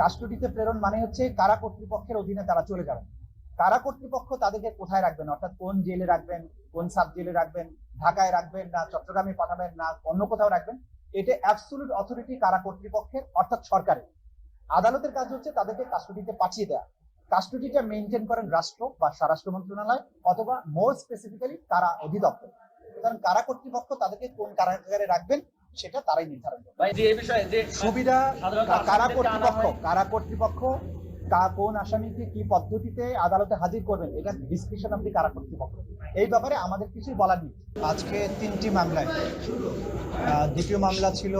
কাস্টডিতে প্রেরণ মানে হচ্ছে কারা কর্তৃপক্ষের অধীনে তারা চলে যাবেন কারা কর্তৃপক্ষ তাদেরকে কোথায় রাখবেন? অর্থাৎ কোন জেলে রাখবেন, কোন সাব জেলে রাখবেন, ঢাকায় রাখবেন না, চট্টগ্রামে পাঠাবেন না, অন্য কোথাও রাখবেন? এটা অ্যাবসুলুট অথরিটি কারা কর্তৃপক্ষের, অর্থাৎ সরকারের। আদালতের কাজ হচ্ছে তাদেরকে কাস্টডিতে পাঠিয়ে দেওয়া কাস্টডিটা মেনটেন করেন রাষ্ট্র বা স্বরাষ্ট্র মন্ত্রণালয় অথবা মোর স্পেসিফিক্যালি কারা অধিদপ্তর। কারণ কারা কর্তৃপক্ষ তাদেরকে কোন কারাগারে রাখবেন? সেটা তারাই নির্ধারণ করবে। সুবিধা কারা কর্তৃপক্ষ? কারা কর্তৃপক্ষ? কা- কোন আসামিকে কি পদ্ধতিতে আদালতে হাজির করবেন? এটা ডিসক্রিপশন আপনি কারা কর্তৃপক্ষ? এই ব্যাপারে আমাদের কিছুই বলার নেই। আজকে তিনটি মামলায় দ্বিতীয় মামলা ছিল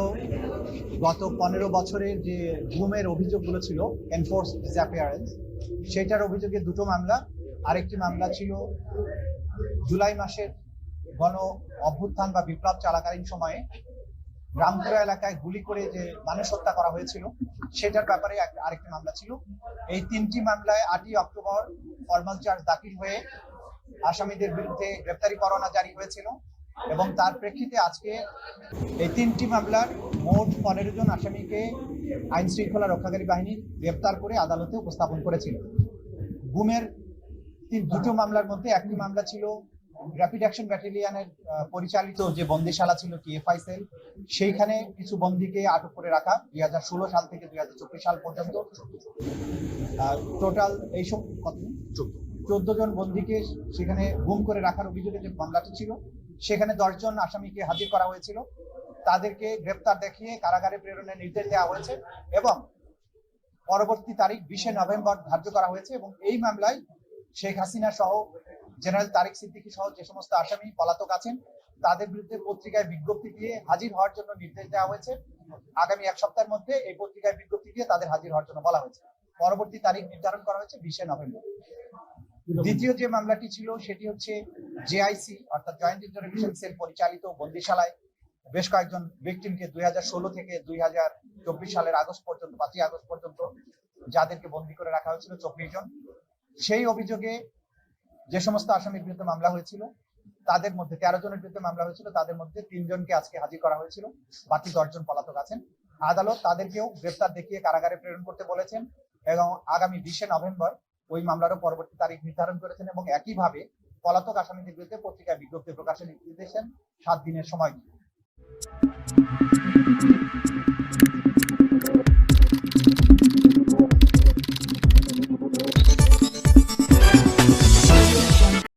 গত পনেরো বছরের যে ঘুমের অভিযোগগুলো ছিল এনফোর্স ডিসঅ্যাপিয়ারেন্স সেটার অভিযোগে দুটো মামলা। আরেকটি মামলা ছিল জুলাই মাসের গণ অভ্যুত্থান বা বিপ্লব চলাকালীন সময়ে রামপুরা এলাকায় গুলি করে যে মানুষ হত্যা করা হয়েছিল, সেটার ব্যাপারে আরেকটি মামলা ছিল। এই তিনটি মামলায় আটই অক্টোবর ফরমাল চার্জ দাখিল হয়ে আসামিদের বিরুদ্ধে গ্রেপ্তারি পরোয়ানা জারি হয়েছিল এবং তার প্রেক্ষিতে আজকে এই তিনটি মামলার মোট পনেরো জন আসামিকে আইন শৃঙ্খলা রক্ষাকারী বাহিনী গ্রেপ্তার করে আদালতে উপস্থাপন করেছিল। গুমের দুটো মামলার মধ্যে একটি মামলা ছিল র্যাপিড অ্যাকশন ব্যাটালিয়নের পরিচালিত যে বন্দিশালা ছিল টিএফআই সেল সেইখানে কিছু বন্দীকে আটক করে রাখা দুই হাজার ষোলো সাল থেকে দুই হাজার চব্বিশ সাল পর্যন্ত। টোটাল এইসব কত? চোদ্দ। জন বন্দীকে সেখানে গুম করে রাখার অভিযোগে যে মামলাটি ছিল সেখানে দশজন আসামিকে হাজির করা হয়েছিল। তাদেরকে গ্রেপ্তার দেখিয়ে কারাগারে প্রেরণের নির্দেশ দেওয়া হয়েছে এবং পরবর্তী তারিখ বিশে নভেম্বর ধার্য করা হয়েছে এবং এই মামলায় শেখ হাসিনা সহ জেনারেল তারিক সিদ্দিকী সহ যে সমস্ত আসামি পলাতক আছেন, তাদের বিরুদ্ধে পত্রিকায় বিজ্ঞপ্তি দিয়ে হাজির হওয়ার জন্য নির্দেশ দেওয়া হয়েছে। আগামী এক সপ্তাহের মধ্যে এই পত্রিকায় বিজ্ঞপ্তি দিয়ে তাদের হাজির হওয়ার জন্য বলা হয়েছে। পরবর্তী তারিখ নির্ধারণ করা হয়েছে বিশে নভেম্বর। দ্বিতীয় যে মামলাটি ছিল, সেটি হচ্ছে জেআইসি অর্থাৎ জয়েন্ট ইন্টারভিশন সেল পরিচালিত বন্দিশালায় বেশ কয়েকজন ভিকটিমকে দুই হাজার ষোলো থেকে দুই হাজার চব্বিশ সালের আগস্ট পর্যন্ত, পাঁচই আগস্ট পর্যন্ত যাদেরকে বন্দি করে রাখা হয়েছিল চব্বিশ জন। সেই অভিযোগে যে সমস্ত আসামির বিরুদ্ধে মামলা হয়েছিল, তাদের মধ্যে তেরো জনের বিরুদ্ধে মামলা হয়েছিল, তাদের মধ্যে তিনজনকে আজকে হাজির করা হয়েছিল, বাকি দশজন পলাতক আছেন আদালত তাদেরকেও গ্রেপ্তার দেখিয়ে কারাগারে প্রেরণ করতে বলেছেন এবং আগামী বিশে নভেম্বর ওই মামলারও পরবর্তী তারিখ নির্ধারণ করেছেন এবং একইভাবে পলাতক আসামিদের বিরুদ্ধে পত্রিকায় বিজ্ঞপ্তি প্রকাশের নির্দেশ সাত দিনের সময় দিয়ে।